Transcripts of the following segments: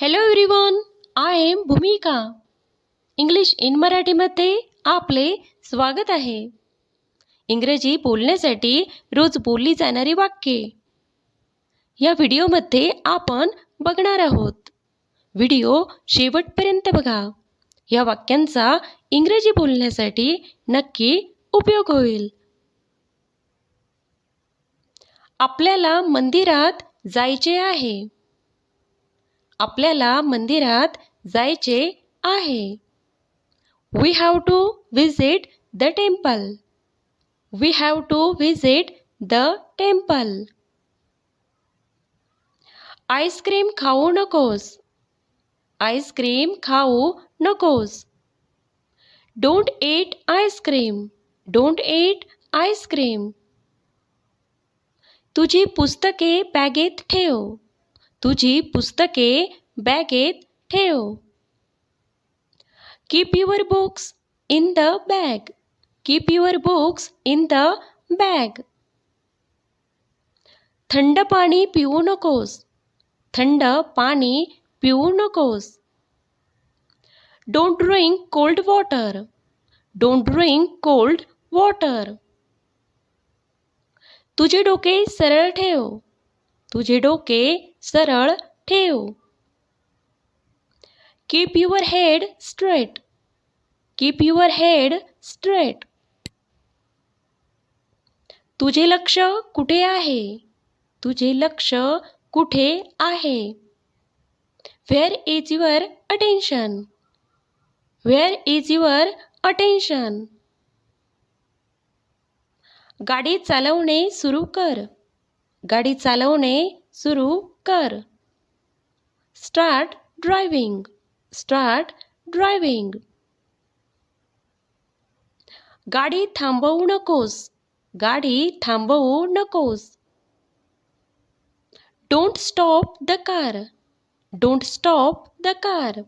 Hello everyone I am Bhumika English in मराठीमध्ये आपले स्वागत आहे. इंग्रजी बोलण्यासाठी रोज बोलली जाणारी वाक्ये. या व्हिडिओमध्ये आपण बघणार आहोत. व्हिडिओ शेवटपर्यंत बघा. या वाक्यांचा इंग्रजी बोलण्यासाठी नक्की उपयोग होईल. आपल्याला मंदिरात जायचे आहे. आपल्याला मंदिरात जायचे आहे. We have to visit the temple we have to visit the temple ice cream खाऊ नकोस. आईस्क्रीम खाऊ नकोस. Don't eat ice cream don't eat ice cream तुझी पुस्तके बॅगेत ठेव. तुझी पुस्तके बॅगेत ठेव. Keep your books in the bag keep your books in the bag थंड पाणी पिऊ नकोस. थंड पाणी पिऊ नकोस. Don't drink cold water don't drink cold water तुझे डोके सरळ ठेव. तुझे डोके सरळ ठेव. Keep your head straight keep your head straight तुझे लक्ष कुठे आहे? तुझे लक्ष कुठे आहे? Where is your attention where is your attention गाडी चालवणे सुरू कर. गाडी चालवणे सुरू कर. स्टार्ट ड्रायविंग स्टार्ट ड्रायविंग गाडी थांबवू नकोस. गाडी थांबवू नकोस. Don't stop the car don't stop the car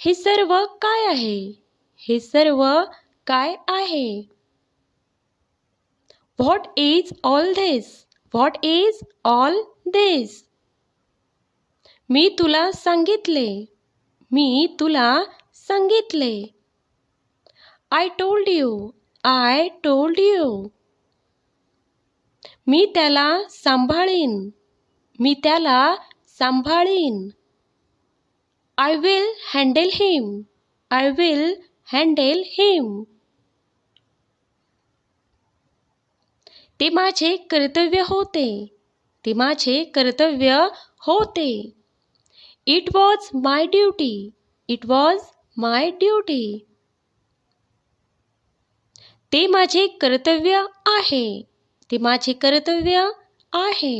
हे सर्व काय आहे? हे सर्व काय आहे? What is all this what is all this मी तुला सांगितले. मी तुला सांगितले. I told you I told you मी त्याला सांभाळीन. मी त्याला सांभाळीन. I will handle him I will handle him ते माझे कर्तव्य होते. ते माझे कर्तव्य होते. It was my duty it was my duty ते माझे कर्तव्य आहे. ते माझे कर्तव्य आहे.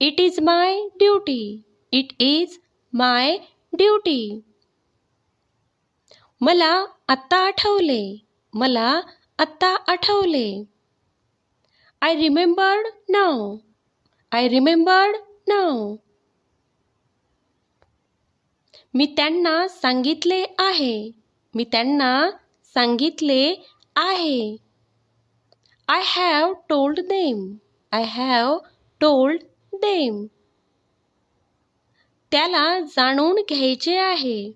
It is my duty it is my duty मला आत्ता आठवले. मला आत्ता Athawale. I remembered now I remembered now मी त्यांना सांगितले आहे. मी त्यांना सांगितले आहे. I have told them I have told them त्याला जाणून घ्यायचे आहे.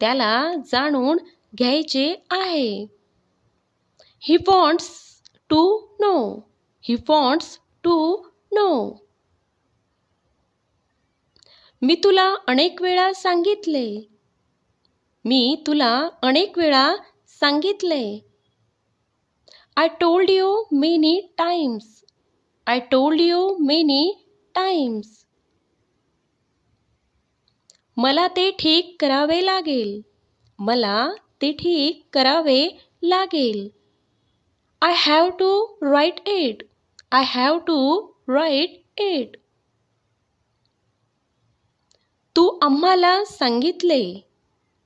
त्याला जाणून घ्यायचे आहे. He wants to know he wants to know मी तुला अनेक वेळा सांगितले. मी तुला अनेक वेळा सांगितले. I told you many times I told you many times मला ते ठीक करावे लागेल. मला ते ठीक करावे लागेल. I have to right it I have to right it तू आम्हाला सांगितले.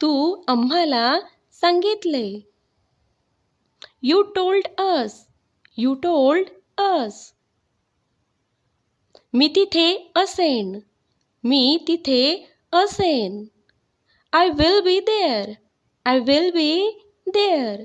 तू आम्हाला सांगितले. You told us you told us मी तिथे असेन. मी तिथे असेन. I will be there I will be there